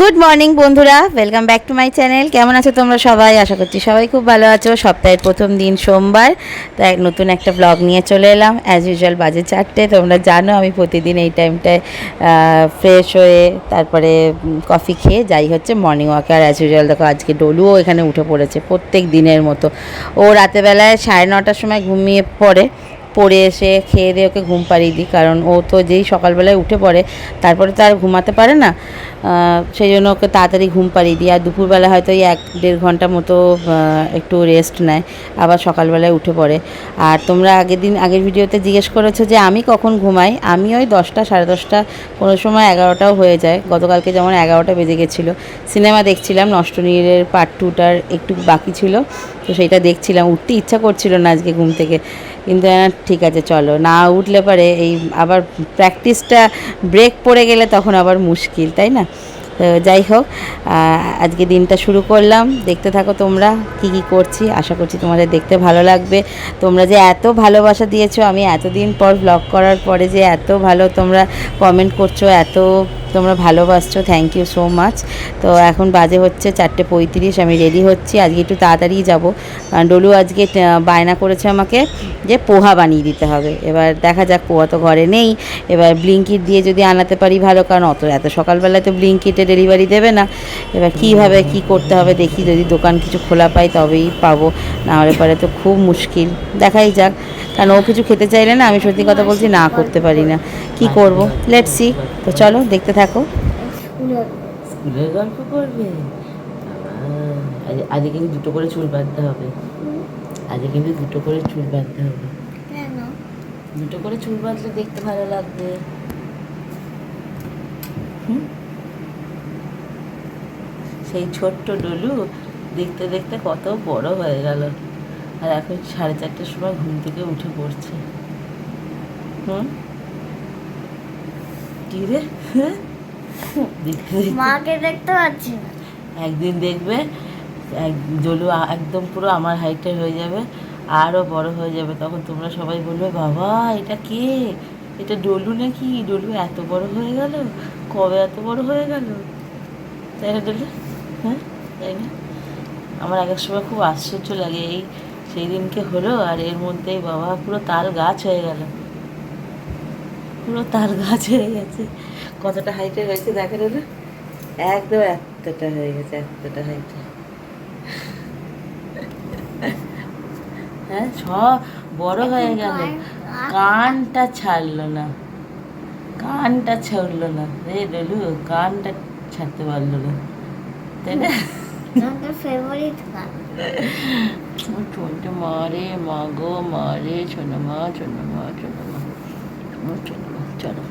Good morning বন্ধুরা। Welcome back to my channel কেমন আছো তোমরা সবাই? আশা করছি সবাই খুব ভালো আছো। সপ্তাহের প্রথম দিন সোমবার। তো এক নতুন একটা ব্লগ নিয়ে চলে এলাম। অ্যাজ ইউজুয়াল বাজে চারটে। তোমরা জানো, আমি প্রতিদিন এই টাইমটায় ফ্রেশ হয়ে তারপরে কফি খেয়ে যাই হচ্ছে মর্নিং ওয়াকে আর অ্যাজ ইউজুয়াল দেখো, আজকে ডলুও এখানে উঠে পড়েছে প্রত্যেক দিনের মতো। ও রাতেবেলায় সাড়ে নটার সময় ঘুমিয়ে পড়ে। পড়ে এসে খেয়ে দিয়ে ওকে ঘুম পাড়িয়ে দিই। কারণ ও তো যেই সকালবেলায় উঠে পড়ে, তারপরে তো আর ঘুমাতে পারে না। সেই জন্য ওকে তাড়াতাড়ি ঘুম পাড়িয়ে দিই। আর দুপুরবেলা হয়তো ওই এক দেড় ঘণ্টা মতো একটু রেস্ট নেয়, আবার সকালবেলায় উঠে পড়ে। আর তোমরা আগের দিন, আগের ভিডিওতে জিজ্ঞেস করেছ যে আমি কখন ঘুমাই? আমি ওই দশটা, সাড়ে দশটা, কোনো সময় এগারোটাও হয়ে যায়। গতকালকে যেমন এগারোটা বেজে গেছিল। সিনেমা দেখছিলাম নষ্ট নীলের পার্ট টুটার একটু বাকি ছিল। তো সেইটা দেখছিলাম। উঠতে ইচ্ছা করছিল না আজকে ঘুম থেকে। কিন্তু আহ, ঠিক আছে চলো। না উঠলে পারে এই আবার প্র্যাকটিসটা ব্রেক পড়ে গেলে তখন আবার মুশকিল তাই না? যাই হোক আজকে দিনটা শুরু করলাম। দেখতে থাকো তোমরা কি কি করছি। আশা করছি তোমাদের দেখতে ভালো লাগবে। তোমরা যে এত ভালোবাসা দিয়েছ, আমি এতদিন পর ব্লগ করার পরে যে এত ভালো তোমরা কমেন্ট করছ, এত তোমরা ভালোবাসছো থ্যাংক ইউ সো মাচ তো এখন বাজে হচ্ছে চারটে পঁয়ত্রিশ, আমি রেডি হচ্ছি। আজকে একটু তাড়াতাড়ি যাব। কারণ ডলু আজকে বায়না করেছে আমাকে যে পোহা বানিয়ে দিতে হবে। এবার দেখা যাক, পোহা তো ঘরে নেই। এবার ব্লিঙ্কিট দিয়ে যদি আনাতে পারি ভালো, কারণ অত, এত সকালবেলায় তো ব্লিঙ্কিটে ডেলিভারি দেবে না। এবার কীভাবে কি করতে হবে দেখি যদি দোকান কিছু খোলা পাই তবেই পাবো না হলে পরে তো খুব মুশকিল। দেখাই যাক। কারণ ও কিছু খেতে চাইলে না আমি সত্যি কথা বলছি না করতে পারি না। কি করব? লেট সি তো চলো দেখতে থাকো। স্কুলের গল্প করবে। আজকে কিন্তু দুটো করে চুল বাঁধতে হবে। আজকে কিন্তু দুটো করে চুল বাঁধতে হবে। কেন? দুটো করে চুল বাঁধলে দেখতে ভালো লাগবে। হুম? সেই ছোট্ট ডলু দেখতে দেখতে কত বড় হয়ে গেল। আর এখন সাড়ে চারটের সময় ঘুম থেকে উঠে পড়ছে। হুম? কি রে? মাকে দেখতে পাচ্ছি না। একদিন দেখবে এক জলু একদম পুরো আমার হাইটের হয়ে যাবে আরও বড় হয়ে যাবে। তখন তোমরা সবাই বলবে বাবা এটা কে? এটা ডলু নাকি? ডলু এত বড় হয়ে গেল? কবে এত বড় হয়ে গেল? তাই না ডলু? হ্যাঁ তাই না? আমার এক এক সময় খুব আশ্চর্য লাগে এই সেই দিনকে হলো আর এর মধ্যেই বাবা পুরো তাল গাছ হয়ে গেল। পুরো তাল গাছ হয়ে গেছে। কতটা হাইটের হয়েছে দেখা ডলু একদম এতটা হয়ে গেছে এতটা হাইটে হ্যাঁ ছ বড় হয়ে গেল। কানটা ছাড়লো না। কানটা ছাড়লো না। রে ডলু কানটা ছাড়তে পারল না। তাই না ছোটো মা রে মা গো মা রে ছোনো মা ছোনো মা ছোনো মা ছোনো মা চলো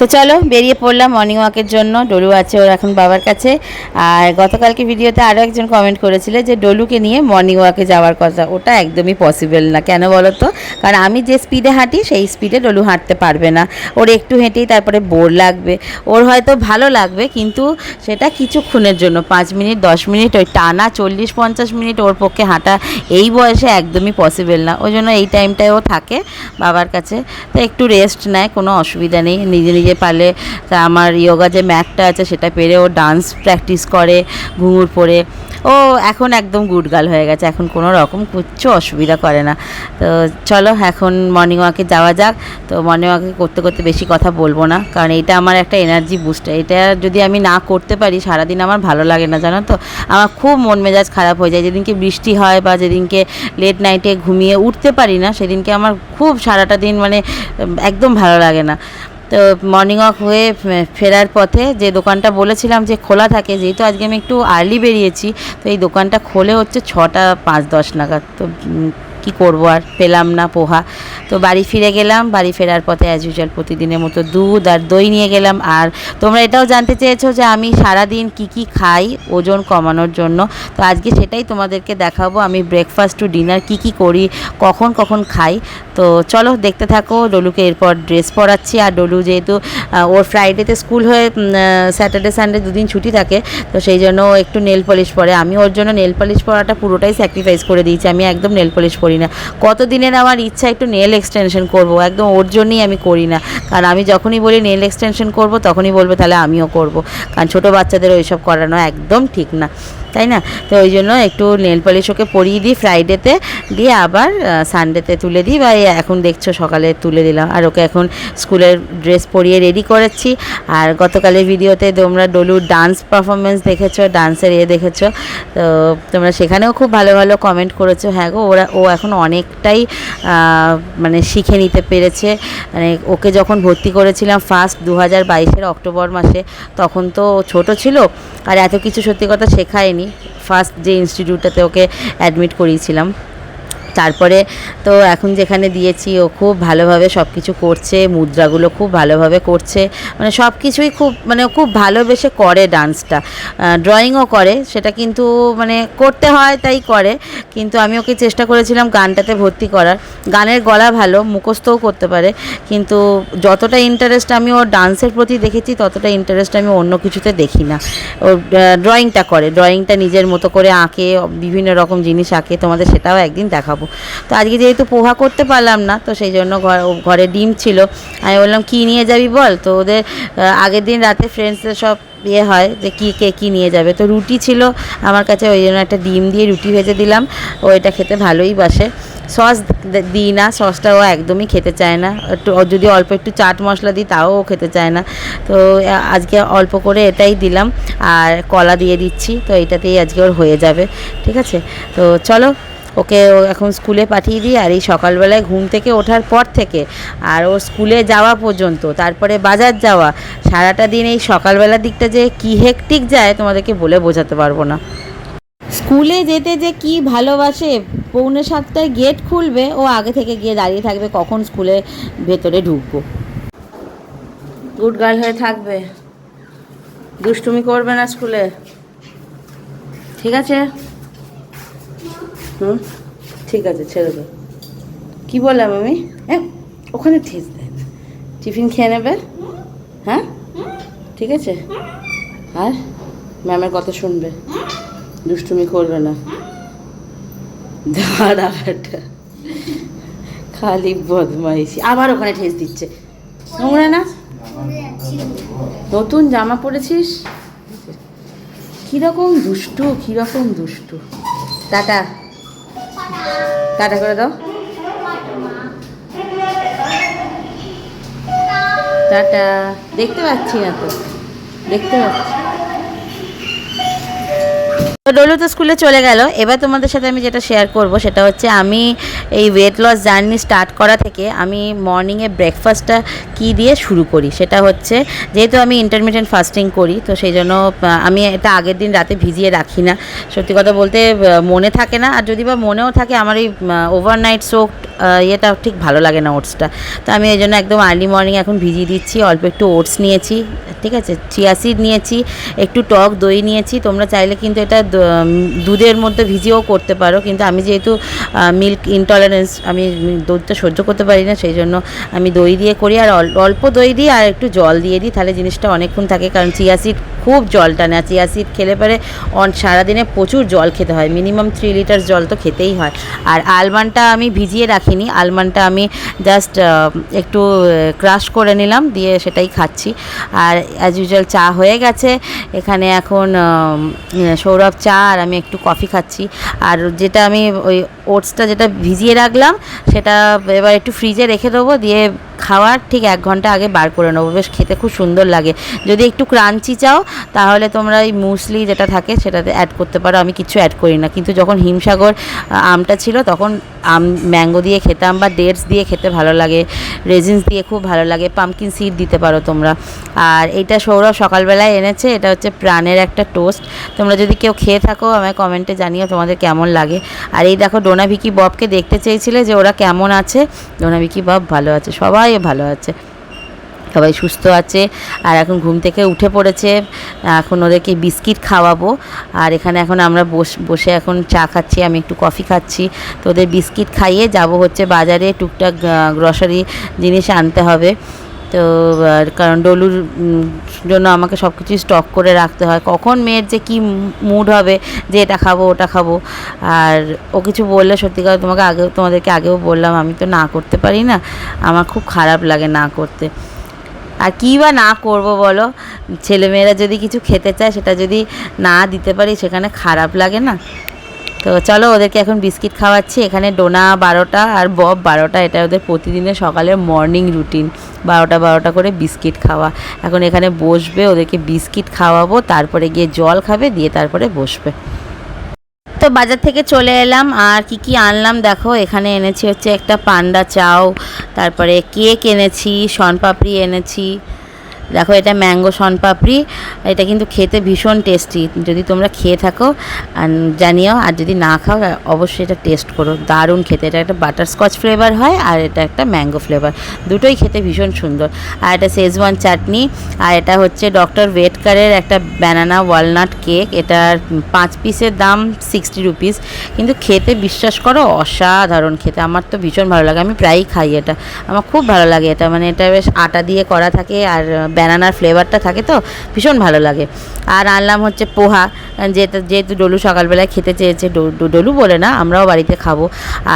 তো চলো, বেরিয়ে পড়লাম মর্নিং ওয়াকের জন্য। ডলু আছে ওর এখন বাবার কাছে। আর গতকালকে ভিডিওতে আরও একজন কমেন্ট করেছিল যে, ডলুকে নিয়ে মর্নিং ওয়াকে যাওয়ার কথা। ওটা একদমই পসিবল না। কেন বলো তো? কারণ আমি যে স্পিডে হাঁটি, সেই স্পিডে ডলু হাঁটতে পারবে না। ওর একটু হেঁটেই তারপরে বোর লাগবে। ওর হয়তো ভালো লাগবে, কিন্তু সেটা কিছুক্ষণের জন্য। পাঁচ মিনিট, দশ মিনিট, ওই টানা চল্লিশ, পঞ্চাশ মিনিট ওর পক্ষে হাঁটা এই বয়সে একদমই পসিবল না। ওই জন্য এই টাইমটায় ও থাকে বাবার কাছে। তো একটু রেস্ট নেয়, কোনো অসুবিধা নেই। নিজে নিজে পারলে তা আমার ইয়োগা যে ম্যাটটা আছে সেটা পেরে ও ডান্স প্র্যাকটিস করে, ঘুঙুর পরে। ও এখন একদম গুডগাল হয়ে গেছে, এখন কোনো রকম কিচ্ছু অসুবিধা করে না। তো চলো এখন মর্নিং ওয়াকে যাওয়া যাক। তো মর্নিং ওয়াকে করতে করতে বেশি কথা বলব না, কারণ এটা আমার একটা এনার্জি বুস্টার এটা যদি আমি না করতে পারি, সারাদিন আমার ভালো লাগে না, জানো তো? আমার খুব মন মেজাজ খারাপ হয়ে যায়। যেদিনকে বৃষ্টি হয় বা যেদিনকে লেট নাইটে ঘুমিয়ে উঠতে পারি না, সেদিনকে আমার খুব সারাটা দিন মানে একদম ভালো লাগে না। তো মর্নিং ওয়াক হয়ে ফেরার পথে যে দোকানটা বলেছিলাম যে খোলা থাকে, যেহেতু আজকে আমি একটু আর্লি বেরিয়েছি, তো এই দোকানটা খোলে হচ্ছে ছটা পাঁচ দশ নাগাদ, তো কি করব আর পেলাম না পোহা। তো বাড়ি ফিরে গেলাম, বাড়ি ফেরার পথে অ্যাজ ইউজুয়াল প্রতিদিনের মতো দুধ আর দই নিয়ে গেলাম। আর তোমরা এটাও জানতে চেয়েছো যে আমি সারাদিন কি কি খাই, ওজন কমানোর জন্য। তো আজকে সেটাই তোমাদেরকে দেখাবো, আমি ব্রেকফাস্ট টু ডিনার কি কি করি, কখন কখন খাই। তো চলো দেখতে থাকো, ডলুকে এরপর ড্রেস পরাচ্ছি। আর ডলু যেহেতু ওর ফ্রাইডেতে স্কুল হয়ে স্যাটারডে, সানডে দুদিন ছুটি থাকে, তো সেই জন্য একটু নেল পলিশ পরে। আমি ওর জন্য নেল পলিশ পরাটা পুরোটাই স্যাক্রিফাইস করে দিয়েছি। আমি একদম নেল পলিশ পরি করি না। কত দিনের আমার ইচ্ছা একটু নেল এক্সটেনশন করব, একদম ওর জন্যই আমি করি না। কারণ আমি যখনই বলি নেল এক্সটেনশন করব, তখনই বলবে তাহলে আমিও করব। কারণ ছোটো বাচ্চাদের ওইসব করানো একদম ঠিক না। তাই না? তো ওই জন্য একটু নেল পলিশ ওকে পরিয়ে দিই ফ্রাইডেতে, দিয়ে আবার সানডেতে তুলে দিই। বা এখন দেখছ সকালে তুলে দিলাম। আর ওকে এখন স্কুলের ড্রেস পরিয়ে রেডি করাচ্ছি আর গতকালের ভিডিওতে তোমরা ডলুর ডান্স পারফরমেন্স দেখেছ, ডান্সের ইয়ে দেখেছ। তো তোমরা সেখানেও খুব ভালো ভালো কমেন্ট করেছ। হ্যাঁ গো, ওরা, ও এখন অনেকটাই মানে শিখে নিতে পেরেছে। মানে ওকে যখন ভর্তি করেছিলাম ফার্স্ট দু হাজার বাইশের অক্টোবর মাসে, তখন তো ছোট ছিল। আর এত কিছু সত্যি কথা শেখায়নি। ফার্স্ট যে ইনস্টিটিউটটাতে ওকে অ্যাডমিট করিয়েছিলাম। তারপরে তো এখন যেখানে দিয়েছি, ও খুব ভালোভাবে সব কিছু করছে, মুদ্রাগুলো খুব ভালোভাবে করছে মানে সব কিছুই খুব মানে খুব ভালোবেসে করে ডান্সটা। ড্রয়িংও করে, সেটা কিন্তু মানে করতে হয় তাই করে, কিন্তু আমি ওকে চেষ্টা করেছিলাম গানটাতে ভর্তি করার। গানের গলা ভালো, মুখস্থও করতে পারে, কিন্তু যতটা ইন্টারেস্ট আমি ওর ডান্সের প্রতি দেখেছি, ততটা ইন্টারেস্ট আমি অন্য কিছুতে দেখি না। ও ড্রয়িংটা করে ড্রয়িংটা নিজের মতো করে আঁকে, বিভিন্ন রকম জিনিস আঁকে, তোমাদের সেটাও একদিন দেখাবো। তো আজকে যেহেতু পোহা করতে পারলাম না, তো সেই জন্য ঘর- ডিম ছিল। আমি বললাম, কী নিয়ে যাবি বল? তো ওদের আগের দিন রাতে ফ্রেন্ডসদের সব ইয়ে হয় যে, কী, কে, কী নিয়ে যাবে? তো রুটি ছিল আমার কাছে, ওই জন্য একটা ডিম দিয়ে রুটি ভেজে দিলাম। ও এটা খেতে ভালোই বাসে। সস দিই না, সসটা ও একদমই খেতে চায় না। একটু যদি অল্প একটু চাট মশলা দিই, তাও ও খেতে চায় না। তো আজকে অল্প করে এটাই দিলাম। আর কলা দিয়ে দিচ্ছি, তো এটাতেই আজকে ওর হয়ে যাবে। ঠিক আছে? তো চলো ওকে এখন স্কুলে পাঠিয়ে দিই আর এই সকালবেলায় ঘুম থেকে ওঠার পর থেকে আর ও স্কুলে যাওয়া পর্যন্ত, তারপরে বাজার যাওয়া, সারাটা দিন এই সকালবেলার দিকটা যে কী হেকটিক যায় তোমাদেরকে বলে বোঝাতে পারব না। স্কুলে যেতে যে কি ভালোবাসে, পৌনে সাতটায় গেট খুলবে, ও আগে থেকে গিয়ে দাঁড়িয়ে থাকবে কখন স্কুলে ভেতরে ঢুকবো। গুড গার্ল হয়ে থাকবে। দুষ্টুমি করবে না স্কুলে। ঠিক আছে? হুম? ঠিক আছে, ছেড়ে দে। কী বললাম আমি? হ্যাঁ ওখানে ঠিক। দেয় টিফিন খেয়ে নেবে? হ্যাঁ? ঠিক আছে। আর ম্যামের কথা শুনবে। দুষ্টুমি করবে না। বেটা। খালি বদমাইশি। আবার ওখানে ঠেস দিচ্ছে। নোংরা না? নতুন জামা পরেছিস? কীরকম দুষ্টু কীরকম দুষ্টু। টাটা। টাটা করে দাও। টাটা। দেখতে পাচ্ছি না তো। দেখতে পাচ্ছি। ডলু তো স্কুলে চলে গেল। এবার তোমাদের সাথে আমি যেটা শেয়ার করব সেটা হচ্ছে আমি এই ওয়েট লস জার্নি স্টার্ট করা থেকে আমি মর্নিংয়ে ব্রেকফাস্টটা কি দিয়ে শুরু করি? সেটা হচ্ছে, যেহেতু আমি ইন্টারমিডিয়েন্ট ফাস্টিং করি, তো সেই জন্য আমি এটা আগের দিন রাতে ভিজিয়ে রাখি না। সত্যি কথা বলতে মনে থাকে না, আর যদি বা মনেও থাকে, আমার এই ওভারনাইট সোকড ইয়েটা ঠিক ভালো লাগে না ওটসটা তো আমি এই জন্য একদম আর্লি মর্নিং এখন ভিজিয়ে দিচ্ছি, অল্প একটু ওটস নিয়েছি, ঠিক আছে? চিয়া সিড নিয়েছি, একটু টক দই নিয়েছি, তোমরা চাইলে কিন্তু এটা দুধের মধ্যে ভিজিয়েও করতে পারো, কিন্তু আমি যেহেতু মিল্ক ইনটলারেন্স আমি দুধটা সহ্য করতে পারি না, সেই জন্য আমি দই দিয়ে করি, আর অল- অল্প দই দিই আর একটু জল দিয়ে দিই, তাহলে জিনিসটা অনেকক্ষণ থাকে। কারণ চিয়া সিড খুব জল টানে, আর খেলে পরে অন সারাদিনে প্রচুর জল খেতে হয়। মিনিমাম থ্রি লিটার জল তো খেতেই হয়। আর আলমন্ডটা আমি ভিজিয়ে রাখিনি। আলমন্ডটা আমি জাস্ট একটু ক্রাশ করে নিলাম, দিয়ে সেটাই খাচ্ছি। আর অ্যাজ ইউজুয়াল চা হয়ে গেছে। এখানে এখন সৌরভ চা আর আমি একটু কফি খাচ্ছি। আর যেটা আমি ওই ওটসটা যেটা ভিজিয়ে রাখলাম, সেটা এবার একটু ফ্রিজে রেখে দেবো। দিয়ে খাওয়ার ঠিক এক ঘণ্টা আগে বার করে নেব। বেশ খেতে খুব সুন্দর লাগে। যদি একটু ক্রাঞ্চি চাও, তাহলে তোমরা এই মুসলি যেটা থাকে সেটাতে অ্যাড করতে পারো। আমি কিছু অ্যাড করি না। কিন্তু যখন হিমসাগর আমটা ছিল, তখন আম ম্যাঙ্গো দিয়ে খেতাম বা ডেটস দিয়ে খেতে ভালো লাগে। রেজিনস দিয়ে খুব ভালো লাগে। পামকিন সিড দিতে পারো তোমরা। আর এইটা সৌরভ সকালবেলায় এনেছে। এটা হচ্ছে প্রাণের একটা টোস্ট তোমরা যদি কেউ খেয়ে থাকো, আমায় কমেন্টে জানিও তোমাদের কেমন লাগে। আর এই দেখো ডোনাভিকি ববকে দেখতে চেয়েছিলে যে ওরা কেমন আছে। ডোনাভিকি বব ভালো আছে। সবাই ভালো আছে। সবাই সুস্থ আছে আর এখন ঘুম থেকে উঠে পড়েছে। এখন ওদেরকে বিস্কিট খাওয়াবো। আর এখানে এখন আমরা বস এখন চা খাচ্ছি, আমি একটু কফি খাচ্ছি। তো ওদের বিস্কিট খাইয়ে যাব হচ্ছে বাজারে, টুকটাক গ্রসারি জিনিস আনতে হবে। তো কারণ ডলুর জন্য আমাকে সব কিছুই স্টক করে রাখতে হয়। কখন মেয়ের যে কী মুড হবে, যে এটা খাব, ওটা খাব। আর ও কিছু বললে সত্যিকার তোমাকে আগেও, তোমাদেরকে আগেও বললাম, আমি তো না করতে পারি না। আমার খুব খারাপ লাগে না করতে। আর কী বা না করব বলো? ছেলেমেয়েরা যদি কিছু খেতে চায়, সেটা যদি না দিতে পারি, সেখানে খারাপ লাগে না। তো চলো ওদেরকে এখন বিস্কিট খাওয়াচ্ছি। এখানে ডোনা বারোটা আর বব বারোটা, এটা ওদের প্রতিদিনের সকালের মর্নিং রুটিন বারোটা বারোটা করে বিস্কিট খাওয়া। এখন এখানে বসবে, ওদেরকে বিস্কিট খাওয়াবো, তারপরে গিয়ে জল খাবে, দিয়ে তারপরে বসবে। তো বাজার থেকে চলে এলাম, আর কি কি আনলাম দেখো। এখানে এনেছি হচ্ছে একটা পান্ডা চাও, তারপরে কেক এনেছি শনপাপড়ি এনেছি। দেখো, এটা ম্যাঙ্গো শনপাপড়ি। এটা কিন্তু খেতে ভীষণ টেস্টি যদি তোমরা খেয়ে থাকো জানিও, আর যদি না খাও অবশ্যই এটা টেস্ট করো। দারুণ খেতে। এটা একটা বাটারস্কচ ফ্লেভার হয় আর এটা একটা ম্যাঙ্গো ফ্লেভার দুটোই খেতে ভীষণ সুন্দর। আর এটা শেজওয়ান চাটনি। আর এটা হচ্ছে ডক্টর ওয়েটকারের একটা ব্যানানা ওয়ালনাট কেক এটার পাঁচ পিসের দাম সিক্সটি রুপিস কিন্তু খেতে বিশ্বাস করো, অসাধারণ খেতে। আমার তো ভীষণ ভালো লাগে। আমি প্রায়ই খাই এটা। আমার খুব ভালো লাগে এটা। মানে এটা বেশ আটা দিয়ে করা থাকে আর ব্যানানার ফ্লেভারটা থাকে তো, ভীষণ ভালো লাগে। আর আনলাম হচ্ছে পোহা যেহেতু যেহেতু ডলু সকালবেলায় খেতে চেয়েছে ডলু বলে না, আমরাও বাড়িতে খাব।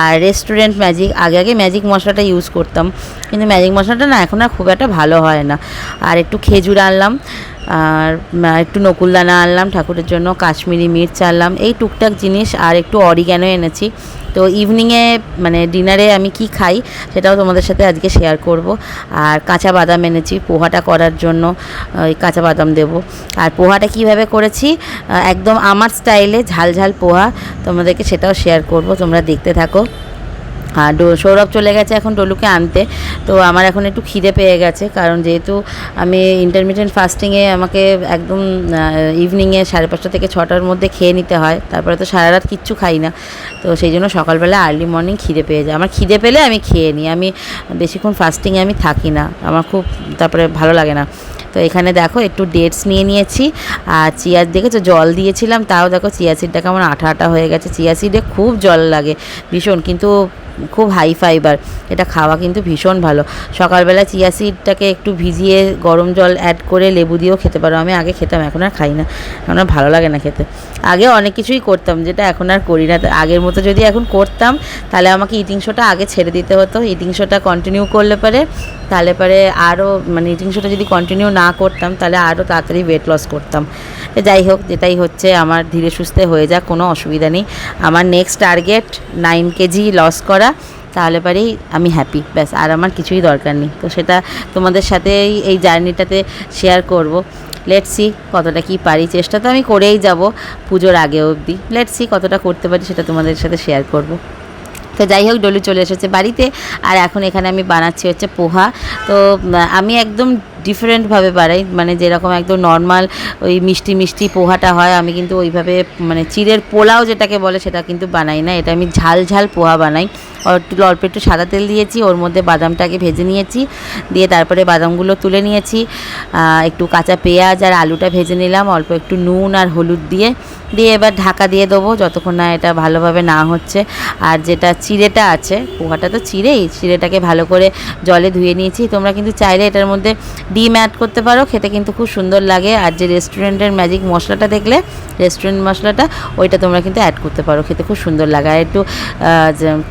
আর রেস্টুরেন্ট ম্যাজিক আগে আগে ম্যাজিক মশলাটা ইউজ করতাম। কিন্তু ম্যাজিক মশলাটা না, এখন আর খুব একটা ভালো হয় না। আর একটু খেজুর আনলাম। আর একটু নকুলদানা আনলাম, ঠাকুরের জন্য কাশ্মীরি মির্চ আনলাম, এই টুকটাক জিনিস আর একটু অরিগ্যানো এনেছি। তো ইভিনিংয়ে মানে ডিনারে আমি কি খাই সেটাও তোমাদের সাথে আজকে শেয়ার করব। আর কাঁচা বাদাম এনেছি পোহাটা করার জন্য, ওই কাঁচা বাদাম দেব। আর পোহাটা কীভাবে করেছি? একদম আমার স্টাইলে ঝাল ঝাল পোহা তোমাদেরকে সেটাও শেয়ার করব, তোমরা দেখতে থাকো। আর ডো- সৌরভ চলে গেছে এখন ডলুকে আনতে। তো আমার এখন একটু খিদে পেয়ে গেছে, কারণ যেহেতু আমি ইন্টারমিডিয়েন্ট ফাস্টিংয়ে আমাকে একদম ইভিনিংয়ে সাড়ে পাঁচটা থেকে ছটার মধ্যে খেয়ে নিতে হয়। তারপরে তো সারা রাত কিচ্ছু খাই না। তো সেই জন্য সকালবেলা আর্লি মর্নিং খিদে পেয়ে যায়। আমার খিদে পেলে আমি খেয়ে নিই। আমি বেশিক্ষণ ফাস্টিংয়ে আমি থাকি না। আমার খুব তারপরে ভালো লাগে না। তো এখানে দেখো একটু ডেটস নিয়ে নিয়েছি। আর চিয়ার দেখেছ? জল দিয়েছিলাম, তাও দেখো চিয়া সিডটা কেমন আঠা আঠা হয়ে গেছে। চিয়া সিডে খুব জল লাগে, ভীষণ। কিন্তু খুব হাই ফাইবার এটা খাওয়া কিন্তু ভীষণ ভালো। সকালবেলা চিয়া সিডটাকে একটু ভিজিয়ে গরম জল অ্যাড করে লেবু দিয়েও খেতে পারো। আমি আগে খেতাম, এখন আর খাই না। এখন আর ভালো লাগে না খেতে। আগে অনেক কিছুই করতাম, যেটা এখন আর করি না। আগের মতো যদি এখন করতাম, তাহলে আমাকে ইটিং শোটা আগে ছেড়ে দিতে হতো। ইটিং শোটা কন্টিনিউ করলে পরে, তাহলে পরে আরও মানে ইটিং শোটা যদি কন্টিনিউ না করতাম, তাহলে আরও তাড়াতাড়ি ওয়েট লস করতাম। যাই হোক, যেটাই হচ্ছে, আমার ধীরে সুস্থে হয়ে যাক, কোনো অসুবিধা নেই। আমার next target nine KG loss করা। তাহলে পরেই আমি হ্যাপি ব্যাস, আর আমার কিছুই দরকার নেই। তো সেটা তোমাদের সাথে এই- জার্নিটাতে শেয়ার করব। লেটস সি কতটা কি পারি, চেষ্টা তো আমি করেই যাব পুজোর আগে অবধি। লেটস সি কতটা করতে পারি, সেটা তোমাদের সাথে শেয়ার করব। তো যাই হোক, ডলু চলে এসেছে বাড়িতে, আর এখন এখানে আমি বানাচ্ছি হচ্ছে পোহা। তো আমি একদম ডিফারেন্টভাবে বানাই মানে যেরকম একদম নর্মাল ওই মিষ্টি মিষ্টি পোহাটা হয়, আমি কিন্তু ওইভাবে মানে চিড়ের পোলাও যেটাকে বলে সেটা কিন্তু বানাই না। এটা আমি ঝাল ঝাল পোহা বানাই। একটু অল্প একটু সাদা তেল দিয়েছি, ওর মধ্যে বাদামটাকে ভেজে নিয়েছি, দিয়ে তারপরে বাদামগুলো তুলে নিয়েছি। একটু কাঁচা পেঁয়াজ আর আলুটা ভেজে নিলাম, অল্প একটু নুন আর হলুদ দিয়ে। দিয়ে এবার ঢাকা দিয়ে দেবো, যতক্ষণ না এটা ভালোভাবে না হচ্ছে। আর যেটা চিড়েটা আছে, পোহাটা তো চিড়েই, চিড়েটাকে ভালো করে জলে ধুয়ে নিয়েছি। তোমরা কিন্তু চাইলে এটার মধ্যে ডিম অ্যাড করতে পারো, খেতে কিন্তু খুব সুন্দর লাগে। আর যে রেস্টুরেন্টের ম্যাজিক মশলাটা দেখলে রেস্টুরেন্ট মশলাটা, ওইটা তোমরা কিন্তু অ্যাড করতে পারো, খেতে খুব সুন্দর লাগে। আর একটু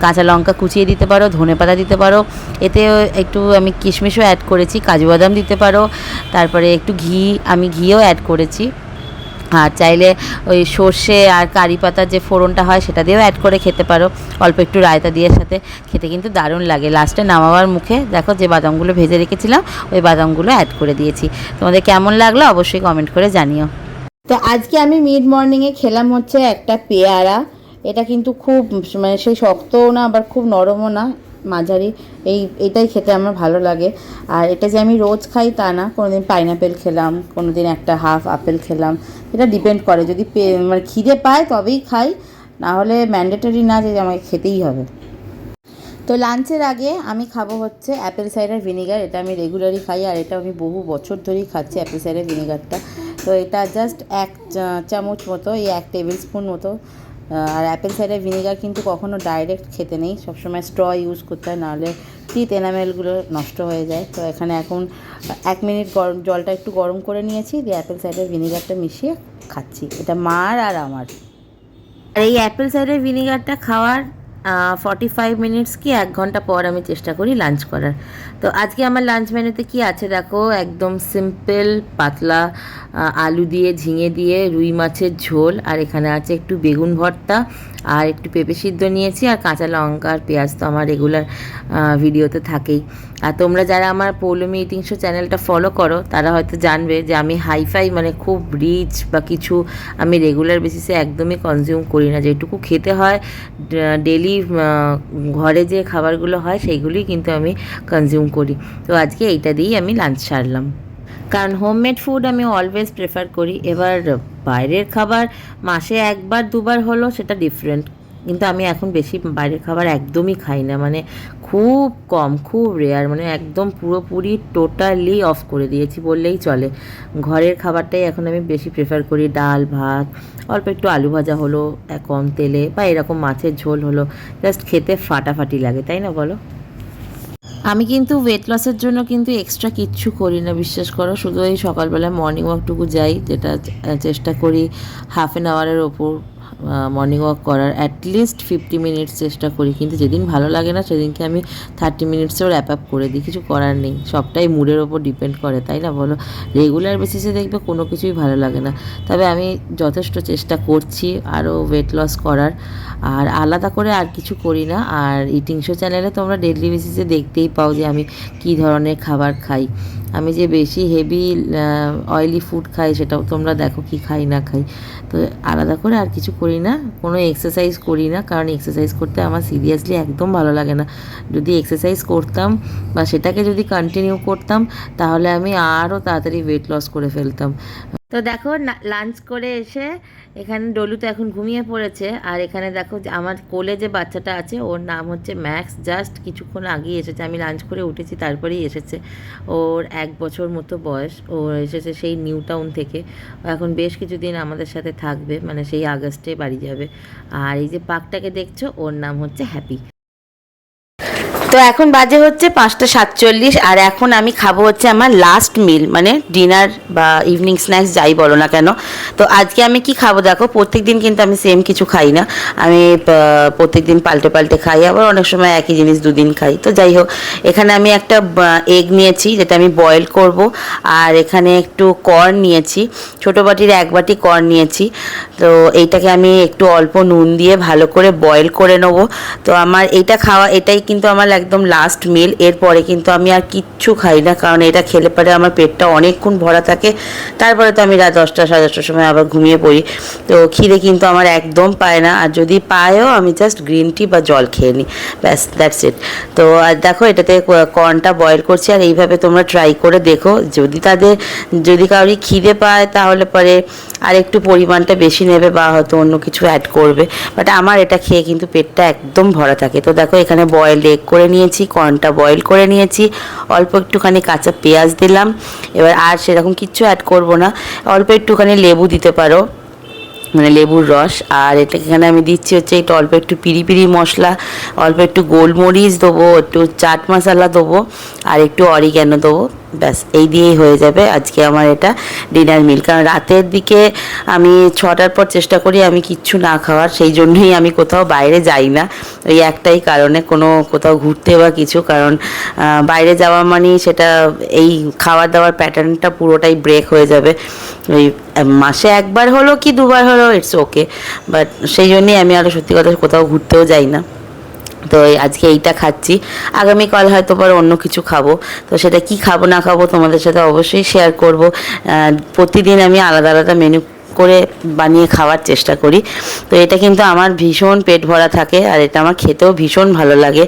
কাঁচা লঙ্কা কুচিয়ে দিতে পারো, ধনে পাতা দিতে পারো। এতে একটু আমি কিশমিশও অ্যাড করেছি, কাজু বাদাম দিতে পারো। তারপরে একটু ঘি, আমি ঘিও অ্যাড করেছি। আর চাইলে ওই সর্ষে আর কারি পাতার যে ফোড়নটা হয় সেটা দিয়েও অ্যাড করে খেতে পারো। অল্প একটু রায়তা দিয়ে সাথে খেতে কিন্তু দারুণ লাগে। লাস্টে নামাবার মুখে দেখো যে বাদামগুলো ভেজে রেখেছিলাম, ওই বাদামগুলো অ্যাড করে দিয়েছি। তোমাদের কেমন লাগল অবশ্যই কমেন্ট করে জানিও। তো আজকে আমি মিড মর্নিংয়ে খেলাম হচ্ছে একটা পেয়ারা। এটা কিন্তু খুব মানে সেই শক্তও না, আবার খুব নরমও না। মাঝারি। এই, এটাই খেতে আমার ভালো লাগে। আর এটা যে আমি রোজ খাই তা না, কোনোদিন পাইনাপেল খেলাম কোনো দিন একটা হাফ আপেল খেলাম। এটা ডিপেন্ড করে, যদি মানে খিদে পায় তবেই খাই, না হলে ম্যান্ডেটরি না যে আমাকে খেতেই হবে। তো লাঞ্চের আগে আমি খাব হচ্ছে অ্যাপেল সাইডার ভিনেগার এটা আমি রেগুলারই খাই, আর এটা আমি বহু বছর ধরেই খাচ্ছি অ্যাপেল সাইডার ভিনেগারটা তো এটা জাস্ট এক চামচ মতো, এই এক টেবিল স্পুন মতো আর অ্যাপেল সাইডার ভিনেগার কিন্তু কখনো ডাইরেক্ট খেতে নেই। সবসময় স্ট্র ইউজ করতে হয়, নাহলে টিত এনামেলগুলো নষ্ট হয়ে যায়। তো এখানে এখন এক মিনিট গরম, জলটা একটু গরম করে নিয়েছি, দিয়ে অ্যাপেল সাইডার ভিনেগারটা মিশিয়ে খাচ্ছি। এটা মার আর আমার। আর এই অ্যাপেল সাইডার ভিনেগারটা খাওয়ার ফর্টি ফাইভ মিনিটস কি এক ঘণ্টা পর আমি চেষ্টা করি লাঞ্চ করার। তো আজকে আমার লাঞ্চ মেনুতে কি আছে দেখো? একদম সিম্পল পাতলা আলু দিয়ে, ঝিঙে দিয়ে, রুই মাছের ঝোল, আর এখানে আছে একটু বেগুন ভর্তা আর একটু পেঁপে সিদ্ধ নিয়েছি আর কাঁচা লঙ্কা আর পেঁয়াজ তো আমার রেগুলার ভিডিওতে থাকেই। আর তোমরা যারা আমার পৌলমি ইটিং শো চ্যানেলটা ফলো করো, তারা হয়তো জানবে যে আমি হাইফাই মানে খুব রিচ বা কিছু আমি রেগুলার বেসিসে একদমই কনজিউম করি না। যেটুকু খেতে হয় ডেলি ঘরে যে খাবারগুলো হয়, সেইগুলোই কিন্তু আমি কনজিউম করি। তো আজকে এইটা দিয়েই আমি লাঞ্চ সারলাম। কারণ হোমমেড ফুড আমি অলওয়েজ প্রেফার করি। এবার বাইরের খাবার মাসে একবার, দুবার হলো সেটা ডিফারেন্ট কিন্তু আমি এখন বেশি বাইরের খাবার একদমই খাই না। মানে খুব কম, খুব রেয়ার মানে একদম পুরোপুরি টোটালি অফ করে দিয়েছি বললেই চলে। ঘরের খাবারটাই এখন আমি বেশি প্রেফার করি। ডাল, ভাত, অল্প একটু আলু ভাজা হলো, কম তেলে বা এরকম মাছের ঝোল হলো। জাস্ট খেতে ফাটাফাটি লাগে, তাই না বলো? আমি কিন্তু ওয়েট লসের জন্য কিন্তু এক্সট্রা কিচ্ছু করি না, বিশ্বাস করো। শুধু এই সকালবেলা মর্নিং ওয়াকটুকু যাই, যেটা চেষ্টা করি হাফ অ্যান আওয়ারের ওপর। মর্নিং ওয়াক করার অ্যাটলিস্ট ফিফটি মিনিটস চেষ্টা করি। কিন্তু যেদিন ভালো লাগে না, সেদিনকে আমি থার্টি মিনিটসেও র্যাপ আপ করে দিই। কিছু করার নেই। সবটাই মুডের ওপর ডিপেন্ড করে, তাই না বলো? রেগুলার বেসিসে দেখবে কোনো কিছুই ভালো লাগে না। তবে আমি যথেষ্ট চেষ্টা করছি আরও ওয়েট লস করার। আর আলাদা করে আর কিছু করি না। আর ইটিং শো চ্যানেলে তোমরা ডেলি বেসিসে দেখতেই পাও যে আমি কী ধরনের খাবার খাই। আমি যে বেশি হেভি অয়েলি ফুড খাই, সেটাও তোমরা দেখো কি খাই, না খাই। তো আলাদা করে আর কিছু করি না কোনো এক্সারসাইজ করি না কারণ এক্সারসাইজ করতে আমার সিরিয়াসলি একদম ভালো লাগে না। যদি এক্সারসাইজ করতাম বা সেটাকে যদি কন্টিনিউ করতাম, তাহলে আমি আরও তাড়াতাড়ি ওয়েট লস করে ফেলতাম। তো দেখো লাঞ্চ করে এসে এখানে ডলু তো এখন ঘুমিয়ে পড়েছে। আর এখানে দেখো আমার কোলে যে বাচ্চাটা আছে, ওর নাম হচ্ছে ম্যাক্স। জাস্ট কিছুক্ষণ আগেই এসেছে। আমি লাঞ্চ করে উঠেছি, তারপরেই এসেছে। ওর এক বছর মতো বয়স। ও এসেছে সেই নিউ টাউন থেকে। এখন বেশ কিছুদিন আমাদের সাথে থাকবে। মানে সেই আগস্টে বাড়ি যাবে। আর এই যে পাকটাকে দেখছ, ওর নাম হচ্ছে হ্যাপি। তো এখন বাজে হচ্ছে পাঁচটা সাতচল্লিশ, আর এখন আমি খাব হচ্ছে আমার লাস্ট মিল মানে ডিনার বা ইভিনিং স্ন্যাক্স যাই বলো না কেন। তো আজকে আমি কি খাব দেখো প্রত্যেক দিন কিন্তু আমি সেম কিছু খাই না। আমি প্রত্যেক দিন পাল্টে পাল্টে খাই, আবার অনেক সময় একই জিনিস দুদিন খাই। তো যাই হোক, এখানে আমি একটা এগ নিয়েছি, যেটা আমি বয়েল করব, আর এখানে একটু কর্ন নিয়েছি। ছোটো বাটির এক বাটি কর্ন নিয়েছি। তো এইটাকে আমি একটু অল্প নুন দিয়ে ভালো করে বয়েল করে নেব। তো আমার এইটা খাওয়া, এটাই কিন্তু আমার একদম লাস্ট মিল এরপরে কিন্তু আমি আর কিচ্ছু খাই না, কারণ এটা খেলে পরে আমার পেটটা অনেকক্ষণ ভরা থাকে। তারপরে তো আমি রাত দশটা, সাড়ে দশটার সময় আবার ঘুমিয়ে পড়ি। তো খিদে কিন্তু আমার একদম পায় না। আর যদি পায়ও, আমি জাস্ট গ্রিন টি বা জল খেয়ে নিই। ব্যাস দ্যাটস ইট তো আর দেখো, এটাতে কর্নটা বয়েল করছি। আর এইভাবে তোমরা ট্রাই করে দেখো। যদি তাদের, যদি কাউরি খিদে পায়, তাহলে পরে আর একটু পরিমাণটা বেশি নেবে বা হয়তো অন্য কিছু অ্যাড করবে। বাট আমার এটা খেয়ে কিন্তু পেটটা একদম ভরা থাকে। তো দেখো, এখানে বয়েল এগ করে নিয়েছি কর্নটা বয়েল করে নিয়েছি, অল্প একটুখানি কাঁচা পেঁয়াজ দিলাম। এবার আর সেরকম কিচ্ছু অ্যাড করব না। অল্প একটুখানি লেবু দিতে পারো মানে লেবুর রস। আর এটা এখানে আমি দিচ্ছি হচ্ছে একটু অল্প একটু পিরি পিরি মশলা, অল্প একটু গোলমরিচ দেবো, একটু চাট মশলা দেবো, আর একটু অরিগ্যানো দেবো। ব্যাস, এই দিয়েই হয়ে যাবে আজকে আমার এটা ডিনার মিল কারণ রাতের দিকে আমি ছটার পর চেষ্টা করি আমি কিচ্ছু না খাওয়ার, সেই জন্যই আমি কোথাও বাইরে যাই না। ওই একটাই কারণে কোনো কোথাও ঘুরতে বা কিছু, কারণ বাইরে যাওয়া মানেই সেটা এই খাওয়া দাওয়ার প্যাটার্নটা পুরোটাই ব্রেক হয়ে যাবে। ওই, মাসে একবার হলো কি দুবার হলো ইটস ওকে বাট সেই জন্যই আমি আরও সত্যি কথা কোথাও ঘুরতেও যাই না। তো আজকে এইটা খাচ্ছি। আগামীকাল হয়তো পর অন্য কিছু খাব। তো সেটা কি খাব, না খাব তোমাদের সাথে অবশ্যই শেয়ার করব। প্রতিদিন আমি আলাদা আলাদা মেনু করে বানিয়ে খাওয়ার চেষ্টা করি। তো এটা কিন্তু আমার ভীষণ পেট ভরা থাকে আর এটা আমার খেতেও ভীষণ ভালো লাগে।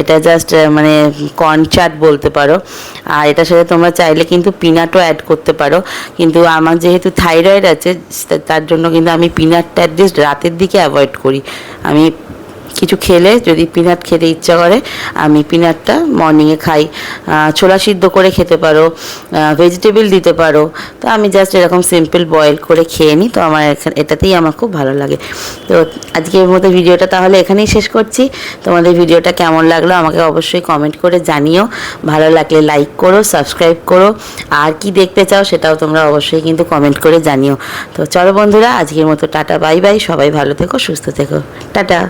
এটা জাস্ট মানে কর্ন চাট বলতে পারো। আর এটার সাথে তোমরা চাইলে কিন্তু পিনাটও অ্যাড করতে পারো। কিন্তু আমার যেহেতু থাইরয়েড আছে তার জন্য কিন্তু আমি পিনাটটা অ্যাটলিস্ট রাতের দিকে অ্যাভয়েড করি। আমি কিছু খেলে, যদি পিনাট খেতে ইচ্ছা করে, আমি পিনাটটা মর্নিংয়ে খাই। ছোলা সিদ্ধ করে খেতে পারো ভেজিটেবল দিতে পারো। তো আমি জাস্ট এরকম সিম্পল বয়েল করে খেয়ে নিই তো আমার এটাতেই আমার খুব ভালো লাগে। তো আজকের মতো ভিডিওটা তাহলে এখানেই শেষ করছি। তোমাদের ভিডিওটা কেমন লাগল আমাকে অবশ্যই কমেন্ট করে জানিও। ভালো লাগলে লাইক করো সাবস্ক্রাইব করো। আর কি দেখতে চাও সেটাও তোমরা অবশ্যই কিন্তু কমেন্ট করে জানিও। তো চলো বন্ধুরা, আজকের মতো টাটা বাই বাই সবাই ভালো থেকো, সুস্থ থেকো। টাটা।